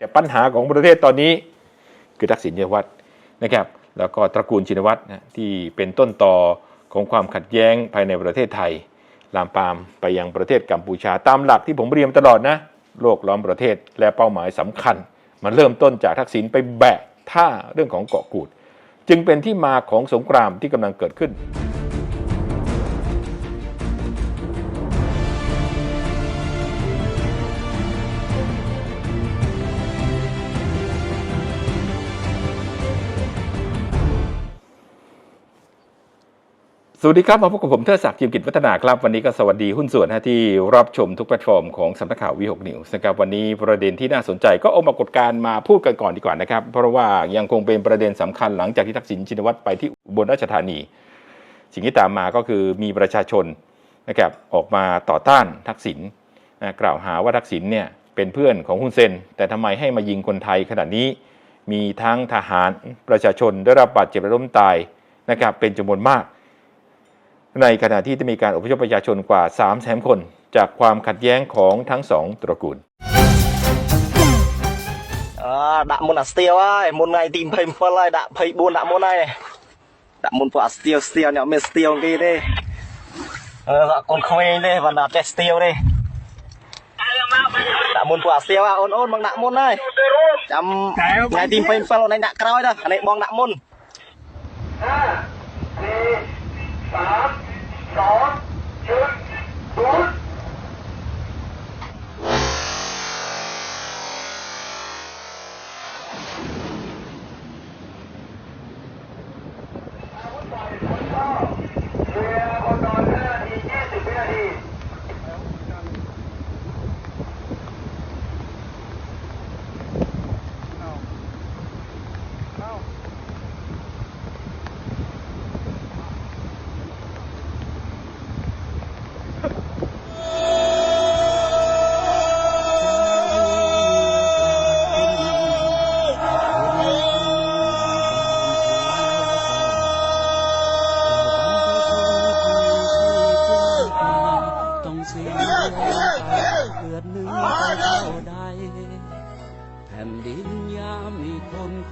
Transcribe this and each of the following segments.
แต่ปัญหาของประเทศตอนนี้คือทักษิณชินวัตรนะครับ แล้วก็ตระกูลชินวัตรนะที่เป็นต้นต่อของความขัดแย้งภายในประเทศไทย ลามปามไปยังประเทศกัมพูชาตามหลักที่ผมเรียนตลอดนะโลกล้อมประเทศและเป้าหมายสำคัญ มันเริ่มต้นจากทักษิณไปแบกท่าเรื่องของเกาะกูด จึงเป็นที่มาของสงครามที่กำลังเกิดขึ้น สวัสดีครับ มาพบกับผมเทิดศักดิ์จิมกิจวัฒนาครับ วันนี้ก็สวัสดีหุ้นส่วนที่รับชมทุกแพลตฟอร์มของสำนักข่าววีหกนิวส์นะครับวันนี้ประเด็นที่น่าสนใจก็เอามากฎการมาพูดกันก่อนดีกว่านะครับ เพราะว่ายังคงเป็นประเด็นสำคัญหลังจากที่ทักษิณชินวัตรไปที่อุบลราชธานี สิ่งที่ตามมาก็คือมีประชาชนนะครับออกมาต่อต้านทักษิณนะกล่าวหาว่าทักษิณเนี่ยเป็นเพื่อนของฮุนเซนแต่ทำไมให้มายิงคนไทยขนาดนี้ มีทั้งทหารประชาชนได้รับบาดเจ็บและล้มตายนะครับเป็นจำนวนมาก ในขณะที่จะมีการอพยพประชาชนกว่า 3 0 0แสนคน จากความขัดแย้งของทั้งสองตระกูล អឺដាក់មុនអាស្ទៀវហើយមុនថ្ងៃទី27ហើយដាក់24ដាក់មុនហើយដាក់មុនពួកអាស្ទៀវស្ទៀវនេះអត់មានស្ទៀវគេទេអឺអត់កូនក្មេងទេបានដាក់ចេះស្ទៀវទេដាក់មុនពួកអាស្ទៀវហ่าអូនអូនបងដាក់មុនហើយចាំថ្ងៃទី27អូនឯងដាក់ក្រោយទៅអានេះបងដាក់មុន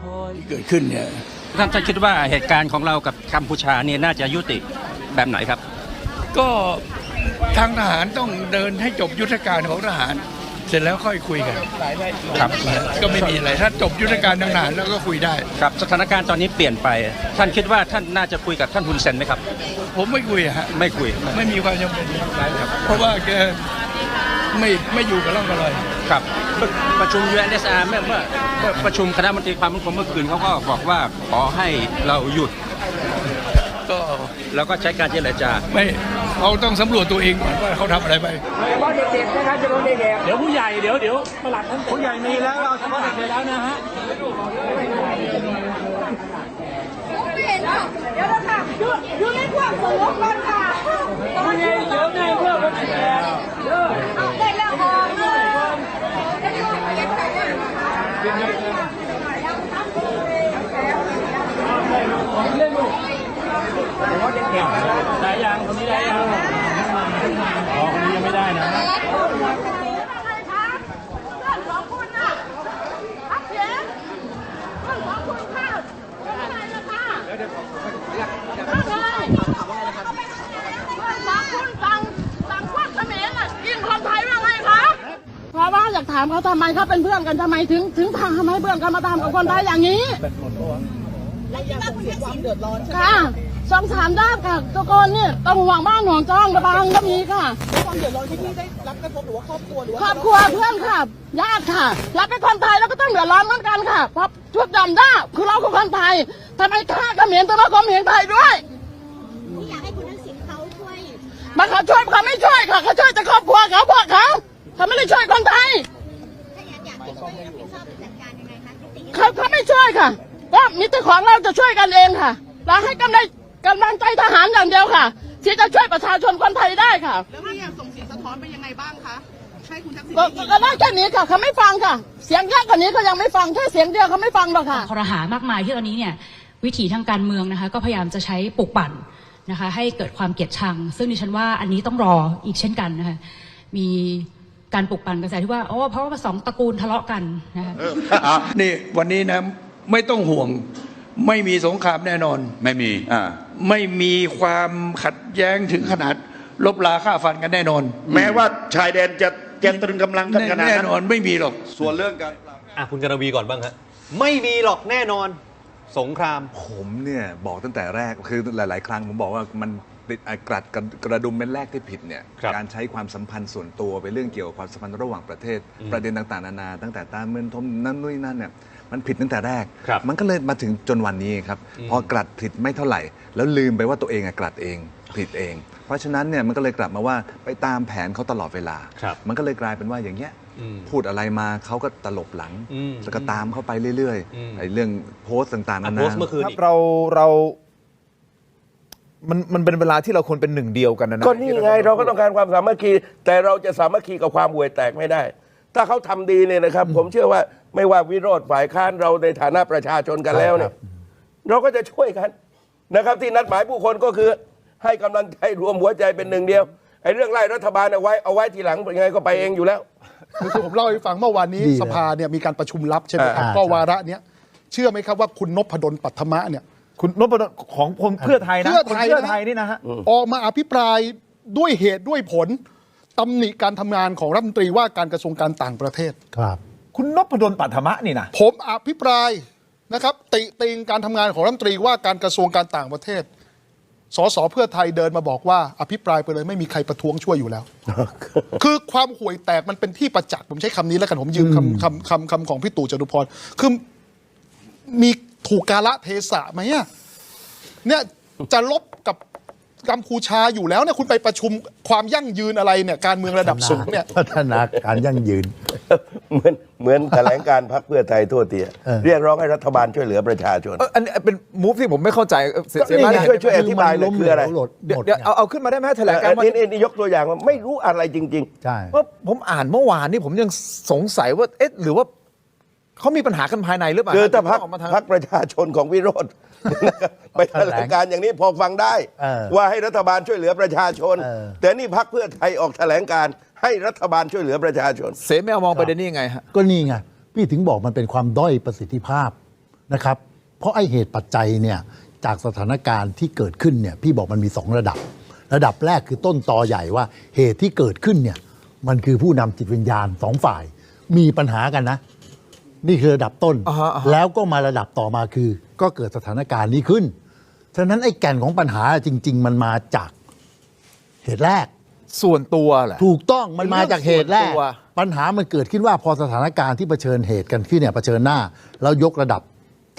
คนคอยเกิดขึ้นเนี่ยท่านท่านคิดว่าเหตุการณ์ของเรากับกัมพูชาเนี่ยน่าจะยุติแบบไหนครับ ก็ทางทหารต้องเดินให้จบยุทธการของทหาร เสร็จแล้วค่อยคุยกันครับก็ไม่มีอะไรถ้าจบยุทธการทางทหารแล้วก็คุยได้ ครับสถานการณ์ตอนนี้เปลี่ยนไป ท่านคิดว่าท่านน่าจะคุยกับท่านฮุนเซนไหมครับ ผมไม่คุยอะฮะไม่คุย ไม่มีความจำเป็นเพราะว่าแกไม่ไม่อยู่กับร่องกับรอย ครับประประชุม UNSR เมื่อเมื่อเมื่อประชุมคณะมนตรีความมั่นคงเมื่อคืนเขาก็บอกว่าขอให้เราหยุด ก็แล้วก็ใช้การเจรจา ไม่เขาต้องสำรวจตัวเองก่อนว่าเขาทำอะไรไปเดี๋ยวผู้ใหญ่เดี๋ยวเดี๋ยวประหลัดท่านผู้ใหญ่มีแล้วเราเฉพาะเด็กไปแล้วนะฮะไม่เห็นหรอกเดี๋ยวเราค่ะอยู่อยู่ในความสงบก่อนค่ะตอนนี้เดี๋ยวไงเพื่อเป็นแล้เอาได้แล้วออกเลยจะช่วยเก็บใส่ได้ไหมคะ ได้ยังคนนี้ได้ยังอ๋อคนนี้ยังไม่ได้นะอะไรคะเพื่อนของคุณน่ะรับเสียงเพื่อนของคุณค่ะเป็นอะไรนะคะเดี๋ยวเดี๋ยวเพื่อนของคุณสั่งสั่งพวกเขมรน่ะยิงคนไทยว่าไงคะเพราะว่าอยากถามเขาทำไมเขาเป็นเพื่อนกันทำไมถึงถึงทำให้เพื่อนกันมาทำกับคนไทยอย่างนี้ค่ะ สองสามด้านค่ะทุกคนเนี่ยต้องห่วงบ้านห่วงจ้องระบางก็มีค่ะความเดือดร้อนที่พี่ได้รับกระทบหรือว่าครอบครัวหรือครอบครัวเพื่อนค่ะญาติค่ะรับเป็นคนไทยแล้วก็ต้องเดือดร้อนเหมือนกันค่ะเพราะชุดดำด้าคือเราคือคนไทยทำไมฆ่าเขมรต้องมาข่มเหงไทยด้วยอยากให้คุณทักษิณเขาช่วยมันเขาช่วยเขาไม่ช่วยค่ะเขาช่วยแต่ครอบครัวเขาพวกเขาเขาไม่ได้ช่วยคนไทยถ้าอย่างอยากให้เขารับผิดชอบจัดการยังไงคะยุติเขาเขาไม่ช่วยค่ะ ก็มีแต่ของเราจะช่วยกันเองค่ะ เราให้กำลัง กำลังใจทหารอย่างเดียวค่ะ ที่จะช่วยประชาชนคนไทยได้ค่ะแล้วพี่อยากส่งเสียงสะท้อนไปยังไงบ้างคะให้คุณทักษิณก็ได้ยิน ก็ได้แค่นี้ค่ะเขาไม่ฟังค่ะ เสียงเยอะกว่านี้เขายังไม่ฟังแค่เสียงเดียวเขาไม่ฟังหรอกค่ะ คอรหามากมายที่ตอนนี้เนี่ยวิถีทางการเมืองนะคะ ก็พยายามจะใช้ปลุกปั่นนะคะ ให้เกิดความเกลียดชัง ซึ่งดิฉันว่าอันนี้ต้องรออีกเช่นกันนะคะมีการปลุกปั่นกระแสที่ว่าอ๋อเพราะว่าสองตระกูลทะเลาะกันนะคะนี่วันนี้นะไม่ต้องห่วง ไม่มีสงครามแน่นอน ไม่มี อ่า ไม่มีความขัดแย้งถึงขนาด ลบลาฆ่าฟันกันแน่นอน แม้ว่าชายแดนจะจะตรึงกำลังกันขนาดแน่นั้นนอนไม่มีหรอก ส่วนเรื่องการอะคุณกรวีก่อนบ้างฮะไม่มีหรอกแน่นอน สงคราม ผมเนี่ยบอกตั้งแต่แรกคือหลาย ๆ ครั้งผมบอกว่ามันเป็นอะกรัดกระกระดุมเม็ดแรกที่ผิดเนี่ยครับการใช้ความสัมพันธ์ส่วนตัวไปเรื่องเกี่ยวกับความสัมพันธ์ระหว่างประเทศอืมประเด็นต่างๆนานาตั้งแต่ตามเมืองทมนั่นนู่นนั่นเนี่ย มันผิดตั้งแต่แรก ครับมันก็เลยมาถึงจนวันนี้ครับ อืม พอกรัดผิดไม่เท่าไหร่ แล้วลืมไปว่าตัวเองอะกรัดเองผิดเอง เพราะฉะนั้นเนี่ยมันก็เลยกลับมาว่าไปตามแผนเขาตลอดเวลา ครับ มันก็เลยกลายเป็นว่าอย่างเงี้ยอืม พูดอะไรมาเขาก็ตลบหลังอืมแล้วก็ตามเข้าไปเรื่อยอืม ๆไอ้เรื่องโพสต์ต่างๆนาอะนาโพสต์เมื่อคืนครับอีก เราเรามันมันเป็นเวลาที่เราควรเป็นหนึ่งเดียวกันนะะก็นี่ไงเราก็ต้องการความสามัคคี แต่เราจะสามัคคีกับความห่วยแตกไม่ได้ ถ้าเขาทำดีเนี่ยนะครับ ผมเชื่อว่าไม่ว่าวิโรธฝ่ายค้านเราในฐานะประชาชนกันแล้วเนี่ยเราก็จะช่วยกันนะครับ ที่นัดหมายผู้คนก็คือ ให้กำลังใจรวมหัวใจเป็นหนึ่งเดียวไอ้เรื่องไล่รัฐบาลเอาไว้เอาไว้ทีหลังยังไงก็ไปเองอยู่แล้ว คือผมเล่าให้ฟังเมื่อวานนี้ดีเลยสภาเนี่ยมีการประชุมลับใช่ไหมครับอ่า ก็วาระเนี้ยเชื่อไหมครับว่าคุณนพดลปัทมะเนี่ย คุณนพดลของผมเพื่อไทยนะเพื่อไทยคนเพื่อนะ ไทยนี่นะฮะ ออกมาอภิปรายด้วยเหตุด้วยผล ตำหนิการทำงานของรัฐมนตรีว่าการกระทรวงการต่างประเทศ ครับ คุณนพดลปัทมะนี่นะผมอภิปรายนะครับ ติติงการทำงานของรัฐมนตรีว่าการกระทรวงการต่างประเทศ สสเพื่อไทยเดินมาบอกว่า อภิปรายไปเลยไม่มีใครประท้วงช่วยอยู่แล้ว คือความห่วยแตกมันเป็นที่ประจักษ์ผมใช้คำนี้แล้วกันผมยืมคำคำคำคำของพี่ตู่จตุพรคือมีถูกกาละเทศะไหมอะเนี่ยจะลบ กับกัมพูชาอยู่แล้วเนี่ยคุณไปประชุมความยั่งยืนอะไรเนี่ยการเมืองระดับสูงเนี่ยพัฒนาการยั่งยืน เหมือนเหมือนแถลงการพรรคเพื่อไทยทั่วเตียเออเรียกร้องให้รัฐบาลช่วยเหลือประชาชนเอออันนี้เป็นมูฟที่ผมไม่เข้าใจเออเสียก็เสียนี่มากไงเลยช่วยช่วยอธิบายเลยคืออะไรเดี๋ยวเดี๋ยวเอาเอาขึ้นมาได้ไหมแถลงการเออว่านี่นี่นี่ยกตัวอย่างว่าไม่รู้อะไรจริงใช่ว่าผมอ่านเมื่อวานนี่ผมยังสงสัยว่าเอ๊ะหรือว่า เขามีปัญหากันภายในหรือเปล่าๆคือถ้าพักออกมาทาง พักประชาชนของวิโรธไปแถลงการอย่างนี้พอฟังได้ เออว่าให้รัฐบาลช่วยเหลือประชาชน เออ แต่นี่พักเพื่อไทยออกแถลงการให้รัฐบาลช่วยเหลือประชาชน เสแมวมองประเด็นนี้ยังไงฮะ ก็นี่ไงพี่ถึงบอกมันเป็นความด้อยประสิทธิภาพนะครับ เพราะไอเหตุปัจจัยเนี่ยจากสถานการณ์ที่เกิดขึ้นเนี่ยพี่บอกมันมีสองระดับ ระดับแรกคือต้นตอใหญ่ว่าเหตุที่เกิดขึ้นเนี่ยมันคือผู้นำจิตวิญญาณสองฝ่าย มีปัญหากันนะ นี่คือระดับต้น อ่าฮะอ่าฮะ แล้วก็มาระดับต่อมาคือ ก็เกิดสถานการณ์นี้ขึ้น ฉะนั้นไอ้แก่นของปัญหาจริง ๆ มันมาจากเหตุแรก ส่วนตัวแหละ ถูกต้องมันมาจากเหตุแรเป็นกเรื่องส่วนตัว ปัญหามันเกิดขึ้นว่าพอสถานการณ์ที่เผชิญเหตุกันขึ้นเนี่ยเผชิญหน้า แล้วยกระดับ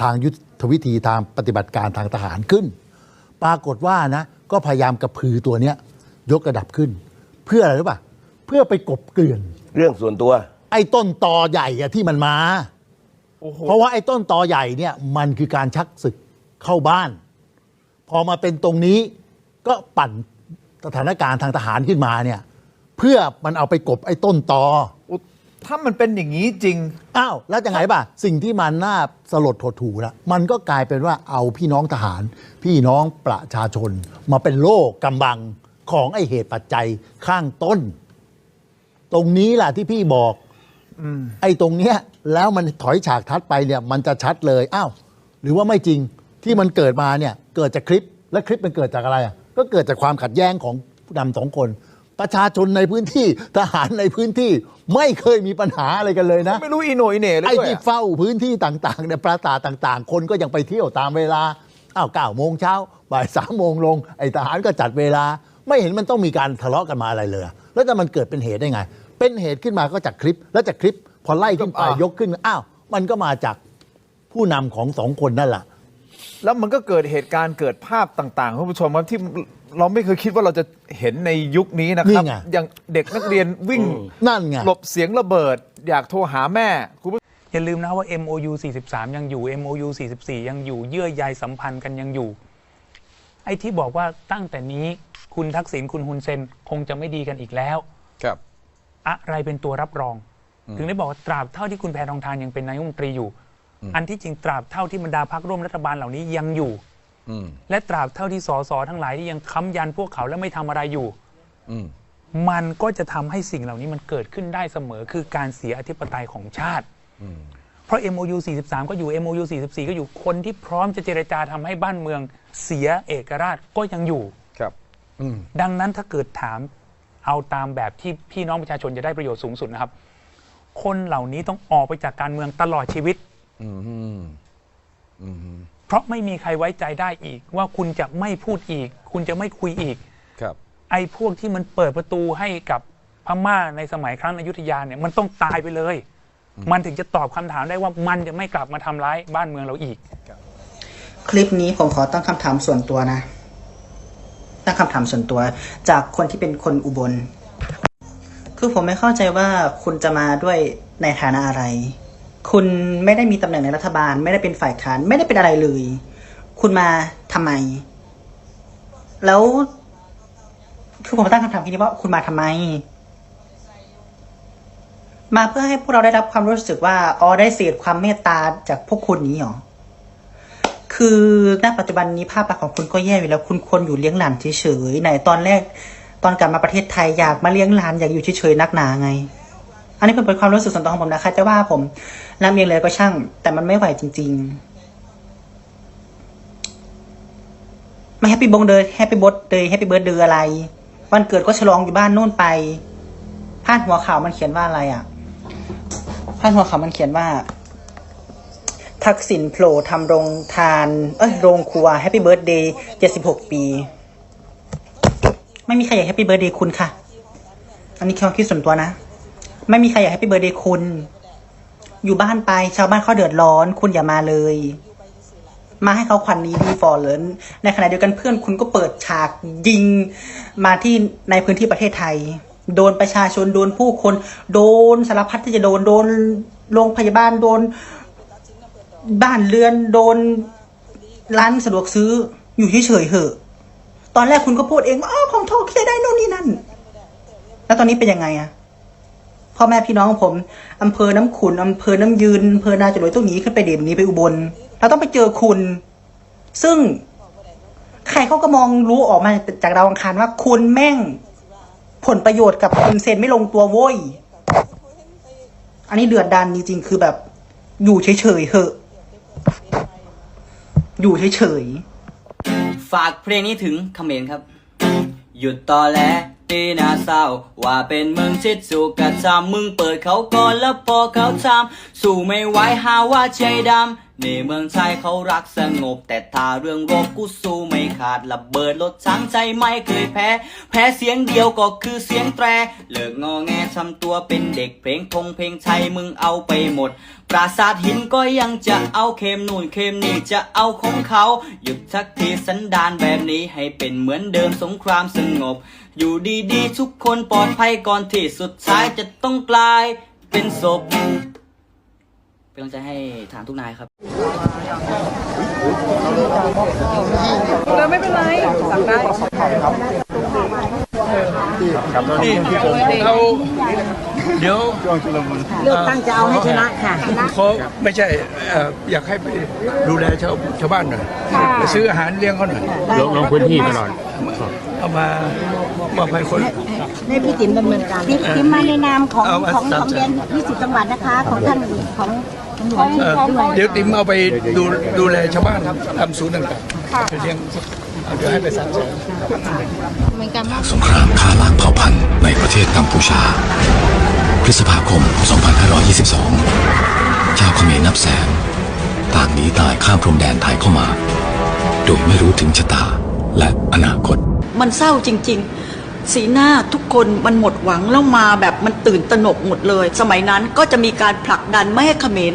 ทางยุทธวิธีทางปฏิบัติการทางทหารขึ้น ปรากฏว่านะ ก็พยายามกระพือตัวเนี้ยยกระดับขึ้น เพื่ออะไรรู้ป่ะเพื่อไปกบเกลื่อน เรื่องส่วนตัว ไอ้ต้นตอใหญ่อะที่มันมา เพราะว่าไอ้ต้นตอใหญ่เนี่ยมันคือการชักศึกเข้าบ้าน พอมาเป็นตรงนี้ก็ปั่นสถานการณ์ทางทหารขึ้นมาเนี่ยเพื่อมันเอาไปกบไอ้ต้นตอ ถ้ามันเป็นอย่างนี้จริง อ้าว แล้วจะไงป่ะ สิ่งที่มันน่าสลดหดถูละมันก็กลายเป็นว่าเอาพี่น้องทหาร พี่น้องประชาชน มาเป็นโล่กำบังของไอเหตุปัจจัยข้างต้น ตรงนี้แหละที่พี่บอก ไอ้ตรงเนี้ยแล้วมันถอยฉากทัดไปเนี่ยมันจะชัดเลยอ้าวหรือว่าไม่จริงที่มันเกิดมาเนี่ยเกิดจากคลิปและคลิปมันเกิดจากอะไรอะก็เกิดจากความขัดแย้งของผู้นำสองคน ประชาชนในพื้นที่ทหารในพื้นที่ไม่เคยมีปัญหาอะไรกันเลยนะ ไม่รู้อีโหนอีเหน่เลยไอ้ด้วยที่อะเฝ้าพื้นที่ต่างๆเนี่ยปราสาทต่างๆ คนก็ยังไปเที่ยวตามเวลาอ้าวเก้าโมงเช้าบ่ายสามโมงลง ไอ้ทหารก็จัดเวลา ไม่เห็นมันต้องมีการทะเลาะกันมาอะไรเลย แล้วแต่มันเกิดเป็นเหตุได้ไง เป็นเหตุขึ้นมาก็จากคลิป แล้วจากคลิปพอไล่ขึ้นไปอะยกขึ้นอ้าวมันก็มาจากผู้นำของสองคนนั่นแหละ แล้วมันก็เกิดเหตุการณ์เกิดภาพต่างๆคุณผู้ชมครับที่เราไม่เคยคิดว่าเราจะเห็นในยุคนี้นะครับ นี่ไง อย่างเด็กนักเรียนวิ่งนั่นไง หลบเสียงระเบิด อยากโทรหาแม่คุณผู้ อย่าลืมนะว่า MOU 43 ยังอยู่ MOU 44 ยังอยู่เยื่อใยสัมพันธ์กันยังอยู่ ไอ้ที่บอกว่าตั้งแต่นี้คุณทักษิณคุณฮุนเซนคงจะไม่ดีกันอีกแล้ว ครับ อะไรเป็นตัวรับรอง ถึงได้บอกว่าตราบเท่าที่คุณแพทองทานยังเป็นนายกรัฐมนตรีอยู่ อันที่จริงตราบเท่าที่บรรดาพักร่วมรัฐบาลเหล่านี้ยังอยู่และตราบเท่าที่สสทั้งหลายที่ยังค้ำยันพวกเขาและไม่ทำอะไรอยู่มันก็จะทำให้สิ่งเหล่านี้มันเกิดขึ้นได้เสมอคือการเสียอธิปไตยของชาติเพราะ MOU 43 ก็อยู่ MOU 44 ก็อยู่คนที่พร้อมจะเจรจาทำให้บ้านเมืองเสียเอกราชก็ยังอยู่ครับดังนั้นถ้าเกิดถาม เอาตามแบบที่พี่น้องประชาชนจะได้ประโยชน์สูงสุดนะครับ คนเหล่านี้ต้องออกไปจากการเมืองตลอดชีวิตอืมอืมเพราะไม่มีใครไว้ใจได้อีก ว่าคุณจะไม่พูดอีก คุณจะไม่คุยอีก ครับ ไอ้พวกที่มันเปิดประตูให้กับพม่าในสมัยครั้งอยุธยาเนี่ยมันต้องตายไปเลย มันถึงจะตอบคำถามได้ว่ามันจะไม่กลับมาทำร้ายบ้านเมืองเราอีก คลิปนี้ผมขอตั้งคำถามส่วนตัวนะ ตั้งคำถามส่วนตัวจากคนที่เป็นคนอุบล คือผมไม่เข้าใจว่าคุณจะมาด้วยในฐานะอะไร คุณไม่ได้มีตำแหน่งในรัฐบาล ไม่ได้เป็นฝ่ายค้านไม่ได้เป็นอะไรเลย คุณมาทำไม แล้วคือผมตั้งคำถามแค่นี้ว่าคุณมาทำไม มาเพื่อให้พวกเราได้รับความรู้สึกว่าอ๋อได้เสพความเมตตาจากพวกคุณนี้หรอ คือณปัจจุบันนี้ภาพลักษณ์ของคุณก็แย่อยู่แล้ว คุณควรอยู่เลี้ยงหลานเฉยๆไหนตอนแรก ตอนกลับมาประเทศไทยอยากมาเลี้ยงหลานอยากอยู่เฉยๆนักหนาไง อันนี้เป็นความรู้สึกส่วนตัวของผมนะคะจะว่าผมลำเอียงเลยก็ช่าง แต่มันไม่ไหวจริงๆไม่แฮปปี้บงเดย์แฮปปี้บดเดย์แฮปปี้เบิร์ดเดย์อะไร วันเกิดก็ฉลองอยู่บ้านนู่นไปพาดหัวข่าวมันเขียนว่าอะไรอะพาดหัวข่าวมันเขียนว่า ทักษิณโผล่ทำโรงทาน เอ้ย โรงครัวแฮปปี้เบิร์ดเดย์เจ็ดสิบหกปี ไม่มีใครอยากแฮปปี้เบิร์ดเดย์คุณค่ะ อันนี้แค่ความคิดส่วนตัวนะ ไม่มีใครอยากแฮปปี้เบิร์ดเดย์คุณ อยู่บ้านไปชาวบ้านเขาเดือดร้อน คุณอย่ามาเลย มาให้เขาควันนี้ดีฟอร์เลยในขณะเดียวกันเพื่อนคุณก็เปิดฉากยิงมาที่ในพื้นที่ประเทศไทย โดนประชาชนโดนผู้คน โดนสารพัดที่จะโดนโดนโรงพยาบาลโดน บ้านเรือนโดนร้านสะดวกซื้ออยู่เฉยๆเหอะ ตอนแรกคุณก็พูดเองว่าอของทองเคลียได้โน่นนี่นั่น แล้วตอนนี้เป็นยังไงอะพ่อแม่พี่น้องผมอำเภอน้ำขุนอำเภอน้ำยืนอำเภอนาจรวยต้องหนีขึ้นไปเด่มนี้ไปอุบลเราต้องไปเจอคุณ ซึ่ง ใครเขาก็มองรู้ออกมาจากดาวอังคารว่าคุณแม่ง ผลประโยชน์กับคุณเซนไม่ลงตัวโว้ย อันนี้เดือดดันจริงๆคือแบบ อยู่เฉยๆเหอะ อยู่เฉยๆ ฝากเพลงนี้ถึงเขมรครับ หยุดตอแหลตีหนาเศร้า ว่าเป็นเมึงชิดสู่กระจำมึงเปิดเขาก่อนแล้วพอเขาทำสู่ไม่ไหวหาว่าใจดำในเมืองไทยเขารักสงบ แต่ถ้าเรื่องรบกูสู้ไม่ขาดระเบิดรถช้างใจไม่เคยแพ้ แพ้เสียงเดียวก็คือเสียงแตร เลิกงอแงทำตัวเป็นเด็กเพลงพงเพลงไทยมึงเอาไปหมด ปราสาทหินก็ยังจะเอาเค็มนู่นเค็มนี่จะเอาของเขาหยุดสักทีสันดานแบบนี้ให้เป็นเหมือนเดิมสงครามสงบ อยู่ดีๆ ทุกคนปลอดภัยก่อนที่สุดท้ายจะต้องกลายเป็นศพเป็นกำลังใจให้ฐานทุกนายครับ แล้วไม่เป็นไรสั่งได้นี่เราเดี๋ยวเลือกตั้งจะเอาให้ชนะค่ะเขาไม่ใช่อยากให้ไปดูแลชาวชาวบ้านหน่อยไปซื้ออาหารเลี้ยงเขาหน่อยลงลงพื้นที่ตลอดเอามามาให้คนให้พี่ติ๋มดำเนินการพี่ติ๋มมาในนามของของสมของเรียนยี่สิบจังหวัดนะคะ ของท่านของ เอ่อด้วยเดี๋ยวติ๋มเอาไปดูดูแลชาวบ้านทำศูนย์ต่างๆไปเลี้ยงเอาเดี๋ยวให้ไปสามแสนเหมือนกันว่าสงครามฆ่าล้างเผ่าพันธุ์ในประเทศกัมพูชา พฤษภาคม 2522 ชาวเขมรนับแสน ต่างหนีตายข้ามพรมแดนไทยเข้ามา โดยไม่รู้ถึงชะตาและอนาคต มันเศร้าจริง ๆ สีหน้าทุกคนมันหมดหวังแล้วมาแบบมันตื่นตระหนกหมดเลย สมัยนั้นก็จะมีการผลักดันไม่ให้เขมร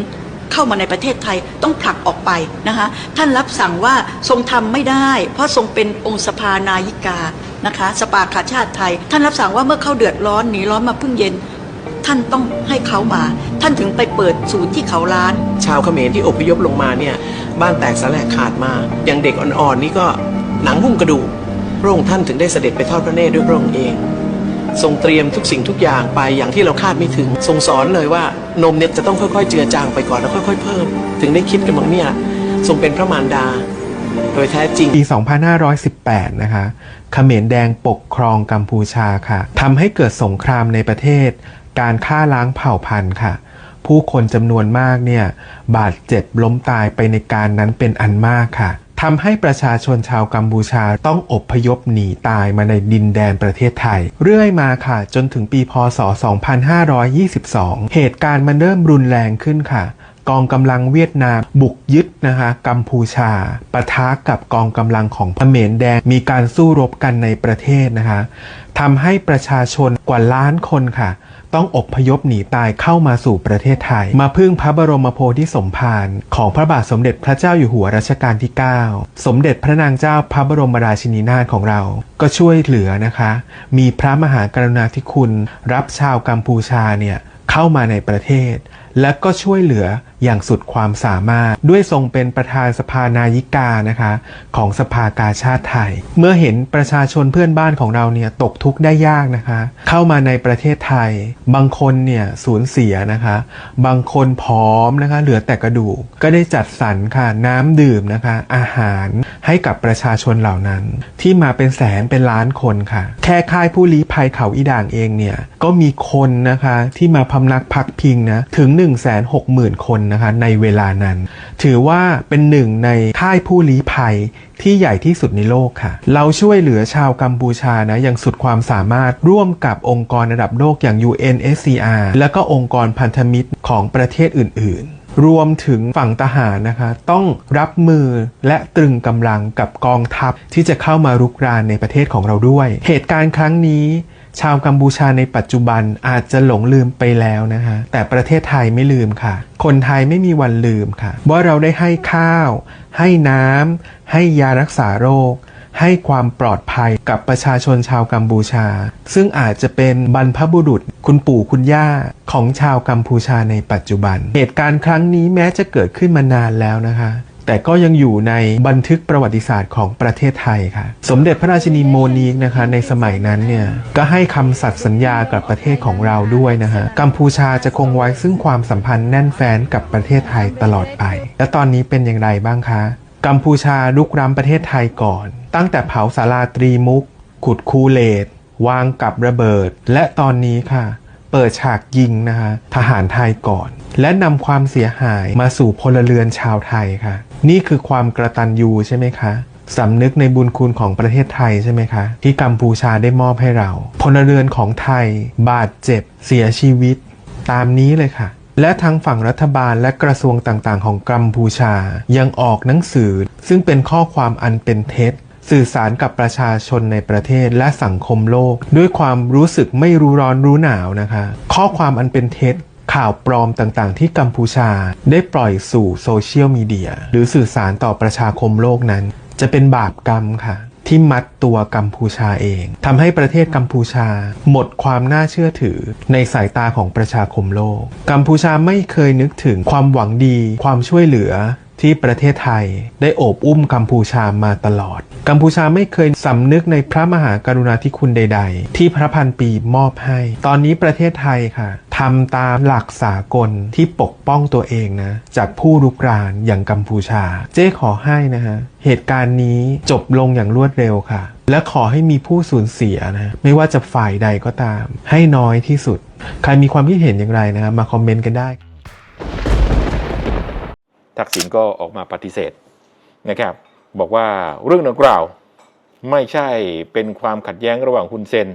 เข้ามาในประเทศไทยต้องผลักออกไปนะคะท่านรับสั่งว่าทรงทำไม่ได้ เพราะทรงเป็นองค์สภานายิกานะคะสปาคาชาติไทย ท่านรับสั่งว่าเมื่อเขาเดือดร้อนหนีร้อนมาพึ่งเย็น ท่านต้องให้เขามา ท่านถึงไปเปิดศูนย์ที่เขาล้าน ชาวเขมรที่อพยพลงมาเนี่ยบ้านแตกสลายขาดมาอย่างเด็กอ่อนๆนี่ก็หนังหุ้มกระดูก พระองค์ท่านถึงได้เสด็จไปทอดพระเนตรด้วยพระองค์เอง ทรงเตรียมทุกสิ่งทุกอย่างไปอย่างที่เราคาดไม่ถึง ทรงสอนเลยว่านมเนี่ยจะต้องค่อยๆ เจือจางไปก่อนแล้วค่อย ๆ เพิ่ม ถึงได้คิดกันว่าเนี่ยทรงเป็นพระมารดา โดยแท้จริง ปี 2518 นะคะเขมรแดงปกครองกัมพูชาค่ะทำให้เกิดสงครามในประเทศ การฆ่าล้างเผ่าพันธุ์ค่ะ ผู้คนจำนวนมากเนี่ยบาดเจ็บล้มตายไปในการนั้นเป็นอันมากค่ะ ทำให้ประชาชนชาวกัมพูชาต้องอบพยพหนีตายมาในดินแดนประเทศไทย เรื่อยมาค่ะ จนถึงปีพศ 2522 เหตุการณ์มันเริ่มรุนแรงขึ้นค่ะกองกำลังเวียดนามบุกยึดนะคะกัมพูชาปะทะกับกองกำลังของเขมรแดงมีการสู้รบกันในประเทศนะคะทำให้ประชาชนกว่าล้านคนค่ะ ต้องอบพยพหนีตายเข้ามาสู่ประเทศไทย มาพึ่งพระบรมโพธิสมภารของพระบาทสมเด็จพระเจ้าอยู่หัวรัชกาลที่ 9 สมเด็จพระนางเจ้าพระบรมราชินีนาถของเรา ก็ช่วยเหลือนะคะ มีพระมหากรุณาธิคุณ รับชาวกัมพูชาเนี่ยเข้ามาในประเทศ และก็ช่วยเหลือ อย่างสุดความสามารถ ด้วยทรงเป็นประธานสภานายิกานะคะ ของสภากาชาติไทย เมื่อเห็นประชาชนเพื่อนบ้านของเราเนี่ยตกทุกข์ได้ยากนะคะ เข้ามาในประเทศไทย บางคนเนี่ยสูญเสียนะคะ บางคนผอมนะคะ เหลือแต่กระดูกก็ได้จัดสรรค่ะน้ำดื่มนะคะ อาหารให้กับประชาชนเหล่านั้น ที่มาเป็นแสนเป็นล้านคนค่ะ แค่ค่ายผู้ลี้ภัยเขาอีด่างเองเนี่ยก็มีคนนะคะที่มาพำนักพักพิงนะถึง 1 6 0 0 0 0 คนนะคะในเวลานั้น ถือว่าเป็นหนึ่งในค่ายผู้ลี้ภัยที่ใหญ่ที่สุดในโลกค่ะ เราช่วยเหลือชาวกัมพูชานะอย่างสุดความสามารถร่วมกับองค์กรระดับโลกอย่าง UNSCR และก็องค์กรพันธมิตรของประเทศอื่น ๆ รวมถึงฝั่งทหารนะคะ ต้องรับมือและตรึงกำลังกับกองทัพที่จะเข้ามารุกรานในประเทศของเราด้วย เหตุการณ์ครั้งนี้ชาวกัมพูชาในปัจจุบันอาจจะหลงลืมไปแล้วนะฮะแต่ประเทศไทยไม่ลืมค่ะ คนไทยไม่มีวันลืมค่ะ ว่าเราได้ให้ข้าว ให้น้ำให้ยารักษาโรค ให้ความปลอดภัยกับประชาชนชาวกัมพูชา ซึ่งอาจจะเป็นบรรพบุรุษคุณปู่คุณย่าของชาวกัมพูชาในปัจจุบัน เหตุการณ์ครั้งนี้แม้จะเกิดขึ้นมานานแล้วนะคะ แต่ก็ยังอยู่ในบันทึกประวัติศาสตร์ของประเทศไทยค่ะ สมเด็จพระราชินีโมนีกนะคะ ในสมัยนั้นเนี่ยก็ให้คำสัตย์สัญญากับประเทศของเราด้วยนะฮะกัมพูชาจะคงไว้ซึ่งความสัมพันธ์แน่นแฟ้นกับประเทศไทยตลอดไป และตอนนี้เป็นอย่างไรบ้างคะกัมพูชาลุกรำประเทศไทยก่อน ตั้งแต่เผาสาราตรีมุก ขุดคูเลตวางกับระเบิด และตอนนี้ค่ะ เปิดฉากยิงนะคะทหารไทยก่อน และนำความเสียหายมาสู่พลเรือนชาวไทยค่ะ นี่คือความกระตันยูใช่ไหมคะสำนึกในบุญคุณของประเทศไทยใช่ไหมคะ ที่กัมพูชาได้มอบให้เรา พลเรือนของไทย บาดเจ็บ เสียชีวิต ตามนี้เลยค่ะ และทางฝั่งรัฐบาลและกระทรวงต่างๆ ของกัมพูชายังออกหนังสือ ซึ่งเป็นข้อความอันเป็นเท็จ สื่อสารกับประชาชนในประเทศและสังคมโลก ด้วยความรู้สึกไม่รู้ร้อนรู้หนาวนะคะ ข้อความอันเป็นเท็จข่าวปลอมต่างๆ ที่กัมพูชาได้ปล่อยสู่โซเชียลมีเดียหรือสื่อสารต่อประชาคมโลกนั้น จะเป็นบาปกรรมค่ะ ที่มัดตัวกัมพูชาเองทำให้ประเทศกัมพูชา หมดความน่าเชื่อถือในสายตาของประชาคมโลก กัมพูชาไม่เคยนึกถึงความหวังดี ความช่วยเหลือ ที่ประเทศไทยได้โอบอุ้มกัมพูชามาตลอด กัมพูชาไม่เคยสำนึกในพระมหากรุณาธิคุณใด ๆ ที่พระพันปีมอบให้ ตอนนี้ประเทศไทยค่ะทำตามหลักสากลที่ปกป้องตัวเองนะจากผู้รุกรานอย่างกัมพูชา เจ๊ขอให้นะฮะเหตุการณ์นี้จบลงอย่างรวดเร็วค่ะ และขอให้มีผู้สูญเสียนะไม่ว่าจะฝ่ายใดก็ตาม ให้น้อยที่สุด ใครมีความคิดเห็นอย่างไรนะครับมาคอมเมนต์กันได้ ทักษิณก็ออกมาปฏิเสธนะครับ บอกว่าเรื่องดังกล่าวไม่ใช่เป็นความขัดแย้งระหว่างคุณเซน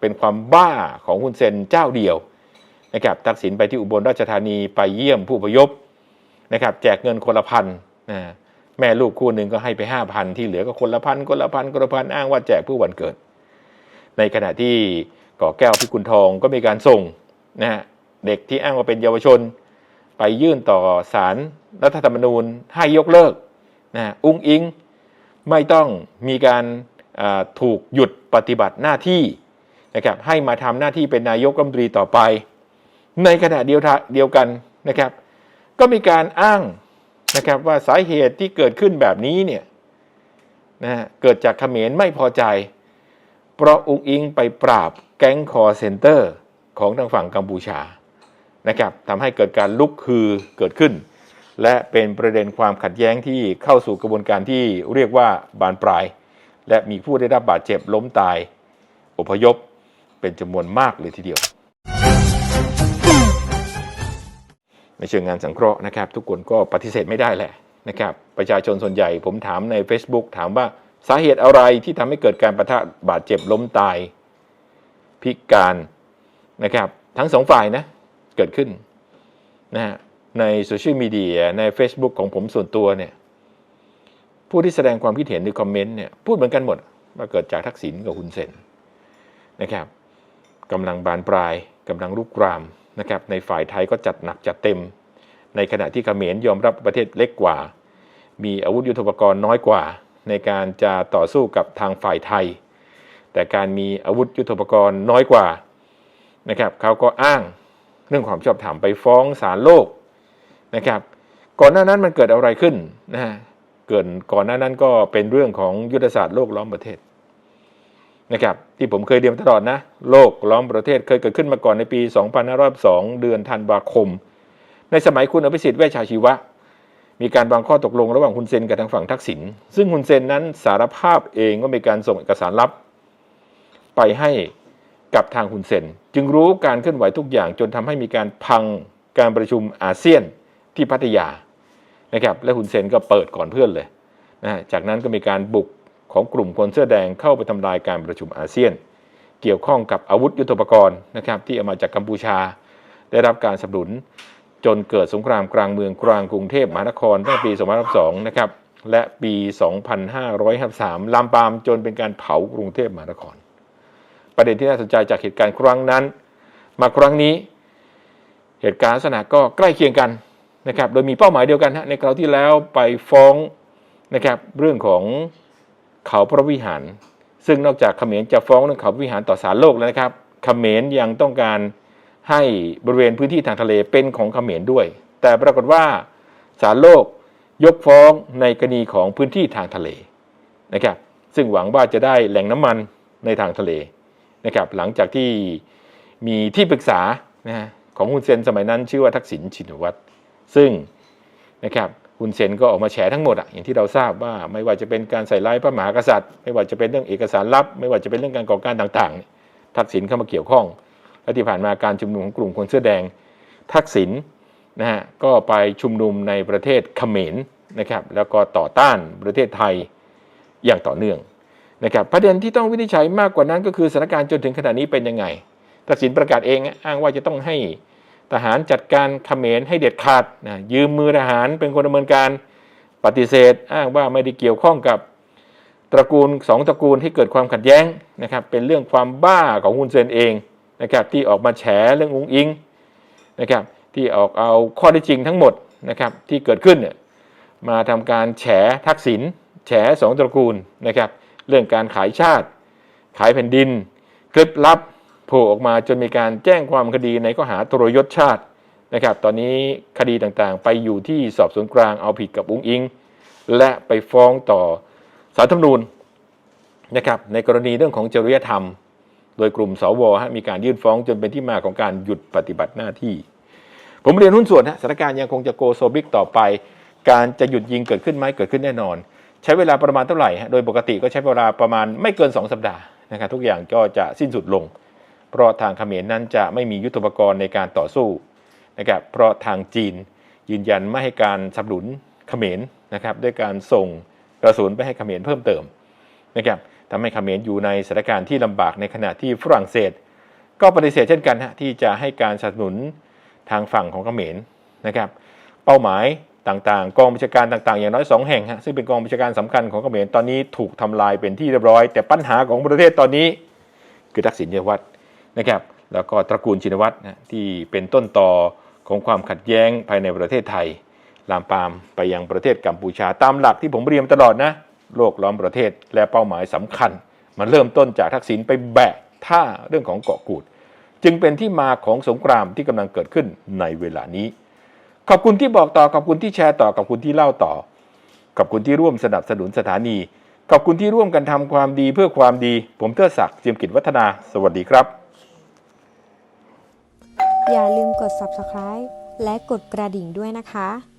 เป็นความบ้าของคุณเซนเจ้าเดียวนะครับทักษิณไปที่อุบลราชธานีไปเยี่ยมผู้พยพนะครับแจกเงินคนละพันนะแม่ลูกคู่หนึ่งก็ให้ไปห้าพันที่เหลือก็คนละพันคนละพันคนละพันอ้างว่าแจกเพื่อวันเกิด ในขณะที่ก่อแก้วพิกุลทองก็มีการส่งนะฮะเด็กที่อ้างว่าเป็นเยาวชน ไปยื่นต่อศาลรัฐธรรมนูญให้ยกเลิกนะอุ้งอิงไม่ต้องมีการถูกหยุดปฏิบัติหน้าที่นะครับให้มาทำหน้าที่เป็นนายกรัฐมนตรีต่อไป ในขณะเดียวเดียวกันนะครับ ก็มีการอ้างนะครับว่าสาเหตุที่เกิดขึ้นแบบนี้เนี่ยนะเกิดจากเขมรไม่พอใจ เพราะอุ้งอิงไปปราบแก๊งคอเซนเตอร์ของทางฝั่งกัมพูชา นะครับทำให้เกิดการลุกคือเกิดขึ้น และเป็นประเด็นความขัดแย้งที่เข้าสู่กระบวนการที่เรียกว่าบานปลาย และมีผู้ได้รับบาดเจ็บล้มตาย อพยพเป็นจำนวนมากเลยทีเดียว ในเชิงงานสังเคราะห์นะครับ ทุกคนก็ปฏิเสธไม่ได้แหละนะครับประชาชนส่วนใหญ่ผมถามใน Facebook ถามว่าสาเหตุอะไรที่ทำให้เกิดการประทะบาดเจ็บล้มตาย พิการนะครับ ทั้งสองฝ่ายนะ กิดขึ้นนะฮะในโซเชียลมีเดียใน Facebook ของผมส่วนตัวเนี่ยผู้ที่แสดงความคิดเห็นในคอมเมนต์เนี่ยพูดเหมือนกันหมดว่าเกิดจากทักษิณกับฮุนเซนนะครับกำลังบานปลายกำลังลุกรามนะครับในฝ่ายไทยก็จัดหนักจัดเต็ม ในขณะที่เขมรยอมรับประเทศเล็กกว่า มีอาวุธยุทโธปกรณ์น้อยกว่า ในการจะต่อสู้กับทางฝ่ายไทย แต่การมีอาวุธยุทโธปกรณ์น้อยกว่านะครับเขาก็อ้าง เรื่องความชอบธรรมไปฟ้องศาลโลกนะครับ ก่อนหน้านั้นมันเกิดอะไรขึ้นนะฮะเกิดก่อนหน้านั้นก็เป็นเรื่องของยุทธศาสตร์โลกล้อมประเทศนะครับที่ผมเคยเรียนมาตลอดนะ โลกล้อมประเทศเคยเกิดขึ้นมาก่อนในปี 2502 เดือนธันวาคม ในสมัยคุณอภิสิทธิ์เวชชาชีวะ มีการวางข้อตกลงระหว่างคุณเซนกับทางฝั่งทักษิณซึ่งคุณเซนนั้นสารภาพเองว่ามีการส่งเอกสารลับ ไปให้ กับทางคุณเซน จึงรู้การเคลื่อนไหวทุกอย่างจนทำให้มีการพังการประชุมอาเซียนที่พัทยานะครับและคุณเซนก็เปิดก่อนเพื่อนเลยนะจากนั้นก็มีการบุกของกลุ่มคนเสื้อแดงเข้าไปทำลายการประชุมอาเซียน เกี่ยวข้องกับอาวุธยุทโธปกรณ์นะครับที่เอามาจากกัมพูชา ได้รับการสนับสนุน จนเกิดสงครามกลางเมืองกลางกรุงเทพมหานครตั้งปี2002นะครับและปี 2553 ลามปามจนเป็นการเผากรุงเทพมหานคร ประเด็นที่น่าสนใจจากเหตุการณ์ครั้งนั้น มาครั้งนี้ เหตุการณ์ลักษณะก็ใกล้เคียงกันนะครับ โดยมีเป้าหมายเดียวกันฮะในคราวที่แล้วไปฟ้องนะครับเรื่องของเขาพระวิหาร ซึ่งนอกจากเขมรจะฟ้องเรื่องเขาพระวิหารต่อศาลโลกแล้วนะครับเขมรยังต้องการให้บริเวณพื้นที่ทางทะเลเป็นของเขมรด้วย แต่ปรากฏว่าศาลโลกยกฟ้องในกรณีของพื้นที่ทางทะเลนะครับ ซึ่งหวังว่าจะได้แหล่งน้ำมันในทางทะเล นะครับหลังจากที่มีที่ปรึกษานะของฮุนเซนสมัยนั้นชื่อว่าทักษิณชินวัตรซึ่งนะครับฮุนเซนก็ออกมาแฉทั้งหมดอะอย่างที่เราทราบว่าไม่ว่าจะเป็นการใส่ร้ายพระมหากษัตริย์ ไม่ว่าจะเป็นเรื่องเอกสารลับ ไม่ว่าจะเป็นเรื่องการก่อการต่างๆ ทักษิณเข้ามาเกี่ยวข้องและที่ผ่านมาการชุมนุมของกลุ่มคนเสื้อแดงทักษิณนะฮะก็ไปชุมนุมในประเทศเขมรนะครับแล้วก็ต่อต้านประเทศไทยอย่างต่อเนื่อง นะครับประเด็นที่ต้องวินิจฉัยมากกว่านั้นก็คือสถานการณ์จนถึงขณะนี้เป็นยังไงทักษิณประกาศเองอ้างว่าจะต้องให้ทหารจัดการเขมรให้เด็ดขาดนะยืมมือทหารเป็นคนดำเนินการปฏิเสธ อ้างว่าไม่ได้เกี่ยวข้องกับตระกูลสองตระกูลที่เกิดความขัดแย้งนะครับเป็นเรื่องความบ้าของฮุนเซนเองนะครับที่ออกมาแฉเรื่องอุ้งอิงนะครับที่ออกเอาข้อเท็จจริงทั้งหมดนะครับที่เกิดขึ้นเนี่ยมาทำการแฉทักษิณแฉสองตระกูลนะครับ เรื่องการขายชาติ ขายแผ่นดิน คลิปลับโผล่ออกมาจนมีการแจ้งความคดีในข้อหาทรยศชาตินะครับ ตอนนี้คดีต่างๆ ไปอยู่ที่สอบสวนกลางเอาผิดกับอุ้งอิง และไปฟ้องต่อสารธรรมนูญนะครับในกรณีเรื่องของจริยธรรม โดยกลุ่มสวมีการยื่นฟ้องจนเป็นที่มาของการหยุดปฏิบัติหน้าที่ ผมเรียนหุ้นส่วนฮะสถานการณ์ยังคงจะโกโซบิกต่อไป การจะหยุดยิงเกิดขึ้นไหมเกิดขึ้นแน่นอน ใช้เวลาประมาณเท่าไหร่ฮะโดยปกติก็ใช้เวลาประมาณไม่เกิน 2 สัปดาห์นะครับทุกอย่างก็จะสิ้นสุดลง เพราะทางเขมรนั้นจะไม่มียุทธปกรณ์ในการต่อสู้นะครับเพราะทางจีนยืนยันไม่ให้การสนับสนุนเขมรนะครับด้วยการส่งกระสุนไปให้เขมรเพิ่มเติมนะครับทำให้เขมรอยู่ในสถานการณ์ที่ลำบากในขณะที่ฝรั่งเศส ก็ปฏิเสธเช่นกันฮะที่จะให้การสนับสนุนทางฝั่งของเขมรนะครับ เป้าหมาย ต่างๆ กองบัญชาการต่างๆ อย่างน้อย 2 แห่งฮะซึ่งเป็นกองบัญชาการสำคัญของเขมรตอนนี้ถูกทำลายเป็นที่เรียบร้อย แต่ปัญหาของประเทศตอนนี้ คือทักษิณชินวัตรนะครับแล้วก็ตระกูลชินวัตรนะที่เป็นต้นต่อของความขัดแย้งภายในประเทศไทย ลามปามไปยังประเทศกัมพูชาตามหลักที่ผมเรียนมาตลอดนะโลกล้อมประเทศและเป้าหมายสำคัญ มันเริ่มต้นจากทักษิณไปแบะท่าเรื่องของเกาะกูด จึงเป็นที่มาของสงครามที่กำลังเกิดขึ้นในเวลานี้ ขอบคุณที่บอกต่อขอบคุณที่แชร์ต่อขอบคุณที่เล่าต่อ ขอบคุณที่ร่วมสนับสนุนสถานี ขอบคุณที่ร่วมกันทำความดีเพื่อความดี ผมเทิดศักดิ์เจียมกิจวัฒนา สวัสดีครับ อย่าลืมกด subscribe และกดกระดิ่งด้วยนะคะ